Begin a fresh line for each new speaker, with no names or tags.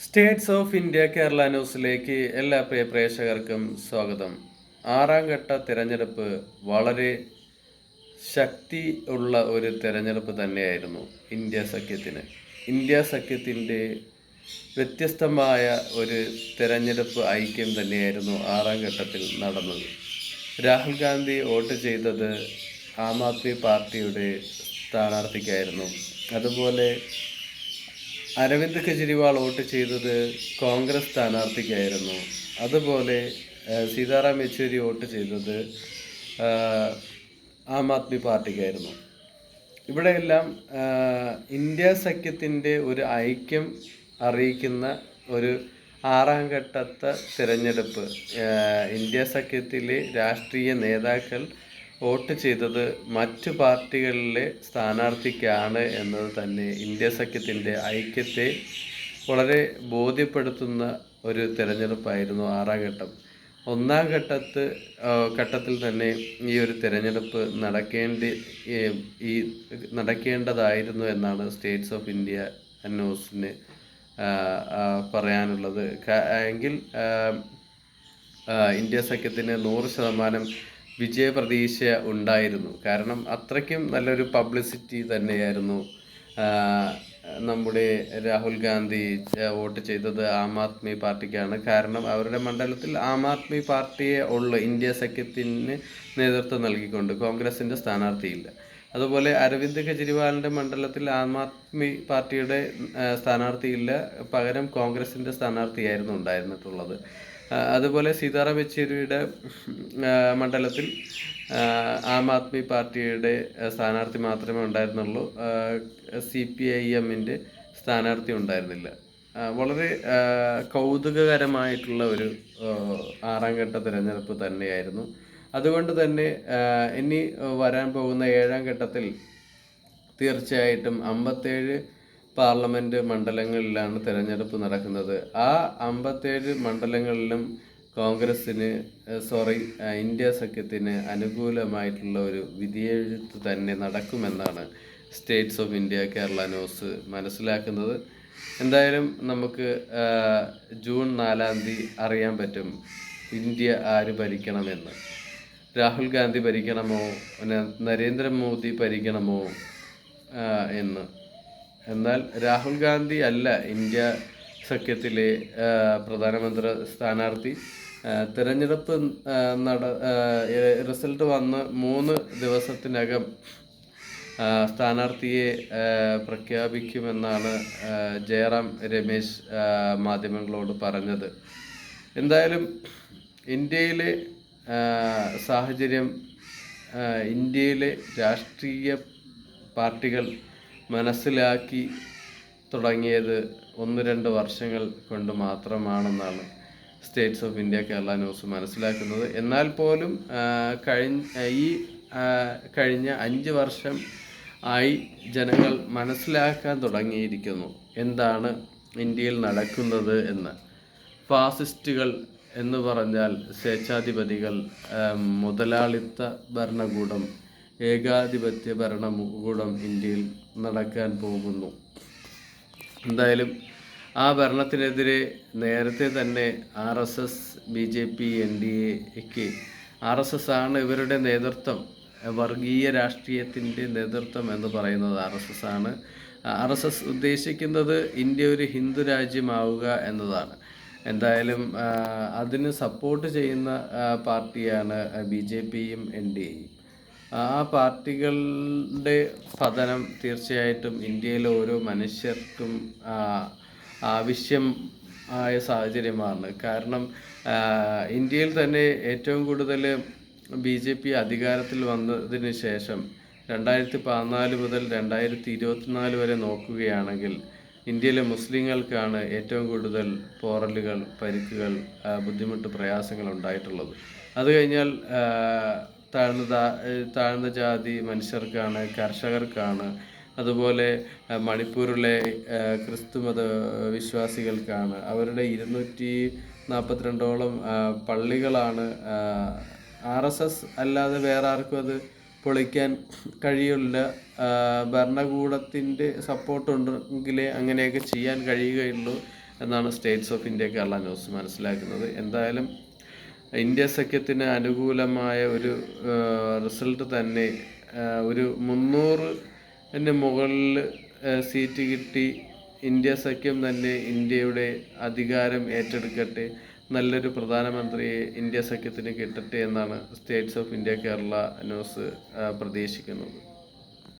States of India Kerala ന്യൂസിലേക്ക് എല്ലാ പ്രിയ പ്രേക്ഷകർക്കും സ്വാഗതം. ആറാം ഘട്ട തിരഞ്ഞെടുപ്പ് വളരെ ശക്തി ഉള്ള ഒരു തിരഞ്ഞെടുപ്പ് തന്നെയായിരുന്നു ഇന്ത്യ സഖ്യത്തിന്. ഇന്ത്യ സഖ്യത്തിന്റെ വ്യത്യസ്തമായ ഒരു തിരഞ്ഞെടുപ്പ് ഐക്യം തന്നെയായിരുന്നു ആറാം ഘട്ടത്തിൽ നടന്നത്. രാഹുൽ ഗാന്ധി വോട്ട് ചെയ്തത് ആം ആദ്മി പാർട്ടിയുടെ സ്ഥാനാർത്ഥിക്കായിരുന്നു. അതുപോലെ അരവിന്ദ് കെജ്രിവാൾ വോട്ട് ചെയ്തത് കോൺഗ്രസ് സ്ഥാനാർത്ഥിക്കായിരുന്നു. അതുപോലെ സീതാറാം യെച്ചൂരി വോട്ട് ചെയ്തത് ആം ആദ്മി പാർട്ടിക്കായിരുന്നു. ഇവിടെയെല്ലാം ഇന്ത്യ സഖ്യത്തിന്റെ ഒരു ഐക്യം അറിയിക്കുന്ന ഒരു ആറാം ഘട്ടത്തെ തിരഞ്ഞെടുപ്പ് ഇന്ത്യ സഖ്യത്തിലെ രാഷ്ട്രീയ നേതാക്കൾ വോട്ട് ചെയ്തത് മറ്റു പാർട്ടികളിലെ സ്ഥാനാർത്ഥിക്കാണ് എന്നത് തന്നെ ഇന്ത്യ സഖ്യത്തിന്റെ ഐക്യത്തെ വളരെ ബോധ്യപ്പെടുത്തുന്ന ഒരു തിരഞ്ഞെടുപ്പായിരുന്നു ആറാം ഘട്ടം. ഒന്നാം ഘട്ടത്ത് ഘട്ടത്തിൽ തന്നെ ഈ ഒരു തിരഞ്ഞെടുപ്പ് നടക്കേണ്ടി ഈ- നടക്കേണ്ടതായിരുന്നു എന്നാണ് സ്റ്റേറ്റ്സ് ഓഫ് ഇന്ത്യ ന്യൂസിന് പറയാനുള്ളത്. എങ്കിൽ ഇന്ത്യ സഖ്യത്തിന് നൂറ് ശതമാനം വിജയപ്രതീക്ഷ ഉണ്ടായിരുന്നു. കാരണം അത്രയ്ക്കും നല്ലൊരു പബ്ലിസിറ്റി തന്നെയായിരുന്നു. നമ്മുടെ രാഹുൽ ഗാന്ധി വോട്ട് ചെയ്തത് ആം ആദ്മി പാർട്ടിക്കാണ്. കാരണം അവരുടെ മണ്ഡലത്തിൽ ആം ആദ്മി പാർട്ടിയെ ഉള്ളു ഇന്ത്യ സഖ്യത്തിന് നേതൃത്വം നൽകിക്കൊണ്ട് കോൺഗ്രസിന്റെ സ്ഥാനാർത്ഥിയില്ല. അതുപോലെ അരവിന്ദ് കെജ്രിവാളിന്റെ മണ്ഡലത്തിൽ ആം ആദ്മി പാർട്ടിയുടെ സ്ഥാനാർത്ഥിയില്ല. പകരം കോൺഗ്രസിന്റെ സ്ഥാനാർത്ഥിയായിരുന്നു ഉണ്ടായിരുന്നിട്ടുള്ളത്. അതുപോലെ സീതാറാം യെച്ചൂരിയുടെ മണ്ഡലത്തിൽ ആ, ആദ്മി പാർട്ടിയുടെ സ്ഥാനാർത്ഥി മാത്രമേ ഉണ്ടായിരുന്നുള്ളൂ. സി പി ഐ എമ്മിന്റെ സ്ഥാനാർത്ഥി ഉണ്ടായിരുന്നില്ല. വളരെ കൗതുകകരമായിട്ടുള്ള ഒരു ആറാം ഘട്ട തിരഞ്ഞെടുപ്പ് തന്നെയായിരുന്നു. അതുകൊണ്ട് തന്നെ ഇനി വരാൻ പോകുന്ന ഏഴാം ഘട്ടത്തിൽ തീർച്ചയായിട്ടും അമ്പത്തേഴ് പാർലമെന്റ് മണ്ഡലങ്ങളിലാണ് തിരഞ്ഞെടുപ്പ് നടക്കുന്നത്. ആ അമ്പത്തേഴ് മണ്ഡലങ്ങളിലും കോൺഗ്രസ്സിന് സോറി ഇന്ത്യ സഖ്യത്തിന് അനുകൂലമായിട്ടുള്ള ഒരു വിധിയെഴുത്ത് തന്നെ നടക്കുമെന്നാണ് states of India Kerala news മനസ്സിലാക്കുന്നത്. എന്തായാലും നമുക്ക് ജൂൺ നാലാം തീയതി അറിയാൻ പറ്റും ഇന്ത്യ ആര് ഭരിക്കണമെന്ന്. രാഹുൽ ഗാന്ധി ഭരിക്കണമോ? നരേന്ദ്രമോദി ഭരിക്കണമോ? എന്ന്. എന്നാൽ രാഹുൽ ഗാന്ധി അല്ല ഇന്ത്യ സഖ്യത്തിലെ പ്രധാനമന്ത്രി സ്ഥാനാർത്ഥി. തിരഞ്ഞെടുപ്പ് നട റിസൾട്ട് വന്ന് മൂന്ന് ദിവസത്തിനകം സ്ഥാനാർത്ഥിയെ പ്രഖ്യാപിക്കുമെന്നാണ് ജയറാം രമേശ് മാധ്യമങ്ങളോട് പറഞ്ഞത്. എന്തായാലും ഇന്ത്യയിലെ സാഹചര്യം ഇന്ത്യയിലെ രാഷ്ട്രീയ പാർട്ടികൾ മനസ്സിലാക്കി തുടങ്ങിയത് ഒന്ന് രണ്ട് വർഷങ്ങൾ കൊണ്ട് മാത്രമാണെന്നാണ് states of India Kerala news മനസ്സിലാക്കുന്നത്. എന്നാൽ പോലും കഴിഞ്ഞ ഈ കഴിഞ്ഞ അഞ്ച് വർഷം ആയി ജനങ്ങൾ മനസ്സിലാക്കാൻ തുടങ്ങിയിരിക്കുന്നു. എന്താണ് ഇന്ത്യയിൽ നടക്കുന്നത് എന്ന്. ഫാസിസ്റ്റുകൾ എന്ന് പറഞ്ഞാൽ സ്വേച്ഛാധിപതികൾ മുതലാളിത്ത ഭരണകൂടം ഏകാധിപത്യ ഭരണകൂടം ഇന്ത്യയിൽ നടക്കാൻ പോകുന്നു. എന്തായാലും ആ ഭരണത്തിനെതിരെ നേരത്തെ തന്നെ R S S B J P N D എക്ക് ആർ എസ് എസ് ആണ് ഇവരുടെ നേതൃത്വം വർഗീയ രാഷ്ട്രീയത്തിന്റെ നേതൃത്വം എന്ന് പറയുന്നത് ആർ എസ് എസ് ആണ്. ആർ എസ് എസ് ഉദ്ദേശിക്കുന്നത് ഇന്ത്യ ഒരു ഹിന്ദു രാജ്യമാവുക എന്നതാണ്. എന്തായാലും അതിന് സപ്പോർട്ട് ചെയ്യുന്ന പാർട്ടിയാണ് ബി ജെ പിയും എൻ ഡി എയും. ആ പാർട്ടികളുടെ പതനം തീർച്ചയായിട്ടും ഇന്ത്യയിലെ ഓരോ മനുഷ്യർക്കും ആവശ്യം ആയ സാഹചര്യമാണ്. കാരണം ഇന്ത്യയിൽ തന്നെ ഏറ്റവും കൂടുതൽ ബി ജെ പി അധികാരത്തിൽ വന്നതിന് ശേഷം രണ്ടായിരത്തി പതിനാല് മുതൽ രണ്ടായിരത്തി ഇരുപത്തിനാല് വരെ നോക്കുകയാണെങ്കിൽ ഇന്ത്യയിലെ മുസ്ലിങ്ങൾക്കാണ് ഏറ്റവും കൂടുതൽ പോറലുകൾ പരിക്കുകൾ ബുദ്ധിമുട്ട് പ്രയാസങ്ങൾ ഉണ്ടായിട്ടുള്ളത്. അത് കഴിഞ്ഞാൽ താഴ്ന്ന താഴ്ന്ന ജാതി മനുഷ്യർക്കാണ് കർഷകർക്കാണ് അതുപോലെ മണിപ്പൂരിലെ ക്രിസ്തു ക്രിസ്തുമത വിശ്വാസികൾക്കാണ്. അവരുടെ ഇരുന്നൂറ്റി നാൽപ്പത്തിരണ്ടോളം പള്ളികളാണ് ആർ എസ് എസ് അല്ലാതെ വേറെ ആർക്കും അത് പൊളിക്കാൻ കഴിയില്ല. ഭരണകൂടത്തിന്റെ സപ്പോർട്ട് ഉണ്ടെങ്കിലേ അങ്ങനെയൊക്കെ ചെയ്യാൻ കഴിയുകയുള്ളൂ എന്നാണ് states of India Kerala news മനസ്സിലാക്കുന്നത്. എന്തായാലും ഇന്ത്യ സഖ്യത്തിന് അനുകൂലമായ ഒരു റിസൾട്ട് തന്നെ ഒരു മുന്നൂറിന് മുകളിൽ സീറ്റ് കിട്ടി. ഇന്ത്യ സഖ്യം തന്നെ ഇന്ത്യയുടെ അധികാരം ഏറ്റെടുക്കട്ടെ നല്ലൊരു പ്രധാനമന്ത്രിയെ ഇന്ത്യ സഖ്യത്തിന് കിട്ടട്ടെ എന്നാണ് states of India Kerala news പ്രതീക്ഷിക്കുന്നത്.